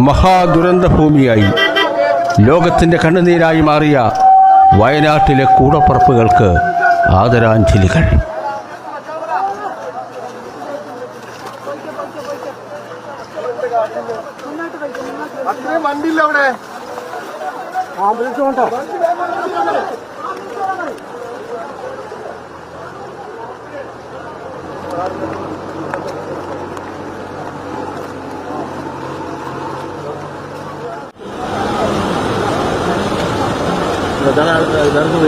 മഹാദുരന്ത ഭൂമിയായി ലോകത്തിന്റെ കണ്ണുനീരായി മാറിയ വയനാട്ടിലെ കൂടപ്പറപ്പുകൾക്ക് ആദരാഞ്ജലികൾ. വണ്ടിയില്ല അവിടെ. ആംബുലൻസ് যারা যারা সব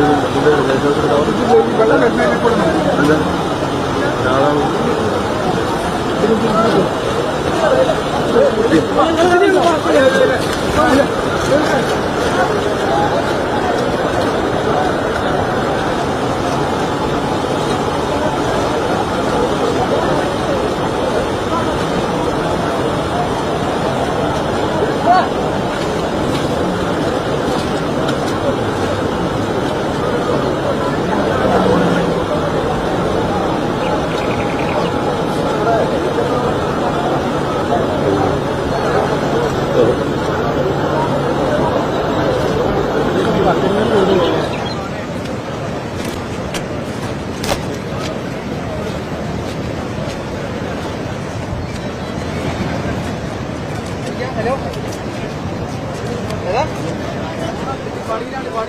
Yeah.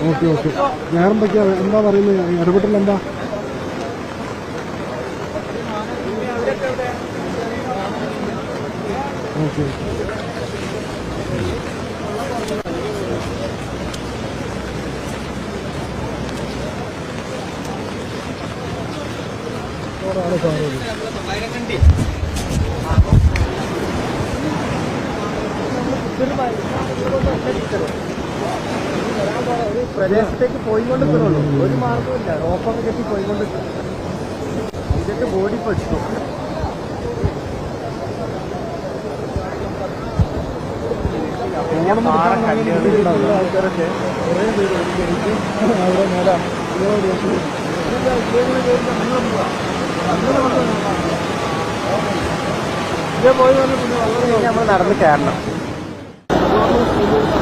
Okay okay. വേറെന്തൊക്കെയാ? എന്താ പറയുന്നത്? ഇടപെട്ടൽ എന്താ? ഓക്കെ പ്രദേശത്തേക്ക് പോയിക്കൊണ്ട് നിൽക്കണുള്ളൂ ഒരു മാർഗമില്ല റോപ്പൊക്കെ കെട്ടി പോയിക്കൊണ്ട് ഇതൊക്കെ ബോഡി പഠിച്ചു ആൾക്കാരൊക്കെ കുറേ പേര് അവിടെ നേരം ഇതേ പോയി നമ്മൾ നടന്ന് കയറണം. Vamos, vamos.